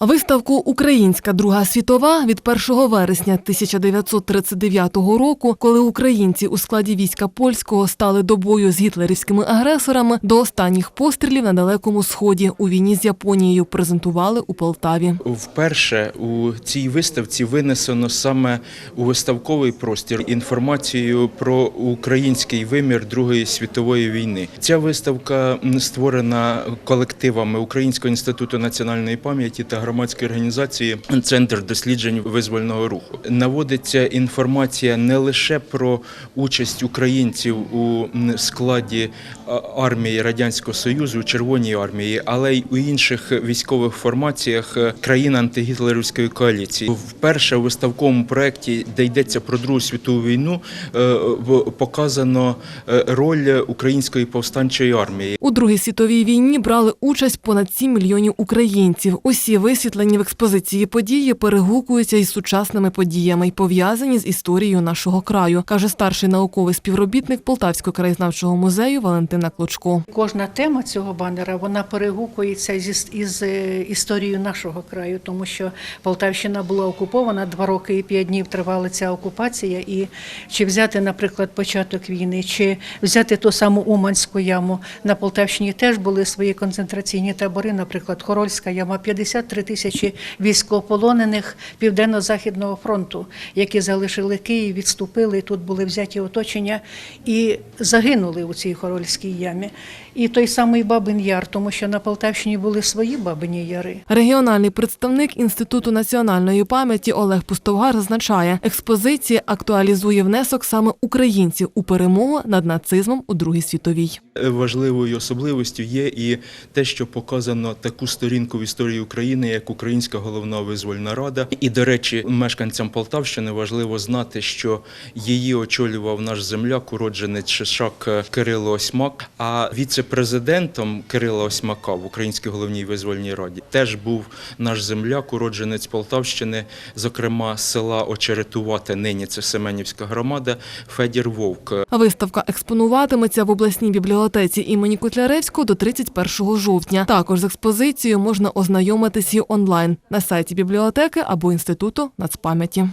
Виставку Українська Друга світова від 1 вересня 1939 року, коли українці у складі війська польського стали до бою з гітлерівськими агресорами, до останніх пострілів на далекому сході у війні з Японією презентували у Полтаві. Вперше у цій виставці винесено саме у виставковий простір інформацію про український вимір Другої світової війни. Ця виставка створена колективами Українського інституту національної пам'яті та громадської організації Центр досліджень визвольного руху. Наводиться інформація не лише про участь українців у складі армії Радянського Союзу, Червоній армії, але й у інших військових формаціях е, країн антигітлерівської коаліції. Вперше у виставковому проєкті, де йдеться про Другу світову війну, е, показано е, роль української повстанчої армії. У Другій світовій війні брали участь понад 7 мільйонів українців. Усі висвітлені в експозиції події перегукуються із сучасними подіями й пов'язані з історією нашого краю, каже старший науковий співробітник Полтавського краєзнавчого музею Валентина Клочко. Кожна тема цього банера вона перегукується із, із е, історією нашого краю, тому що Полтавщина була окупована два роки і п'ять днів тривала ця окупація. І чи взяти, наприклад, початок війни, чи взяти ту саму Уманську яму на Полтавщині теж були свої концентраційні табори, наприклад, Хорольська яма, 53 тисячі військовополонених Південно-Західного фронту, які залишили Київ, відступили. Тут були взяті оточення і загинули у цій Хорольській ямі. І той самий Бабин Яр, тому що на Полтавщині були свої Бабині Яри. Регіональний представник Інституту національної пам'яті Олег Пустовгар зазначає, експозиція актуалізує внесок саме українців у перемогу над нацизмом у Другій світовій. Важливою особливістю є і те, що показано таку сторінку в історії України, як Українська головна визвольна рада. І, до речі, мешканцям Полтавщини важливо знати, що її очолював наш земляк, уродженець Шишак Кирило Осьмак. А віце-президентом Кирила Осьмака в Українській головній визвольній раді теж був наш земляк, уродженець Полтавщини, зокрема села Очеретувате, нині це Семенівська громада, Федір Вовк. Виставка експонуватиметься в обласній бібліотеці імені Котляревського до 31 жовтня. Також з експозицією можна ознайомитись і онлайн на сайті бібліотеки або інституту нацпам'яті.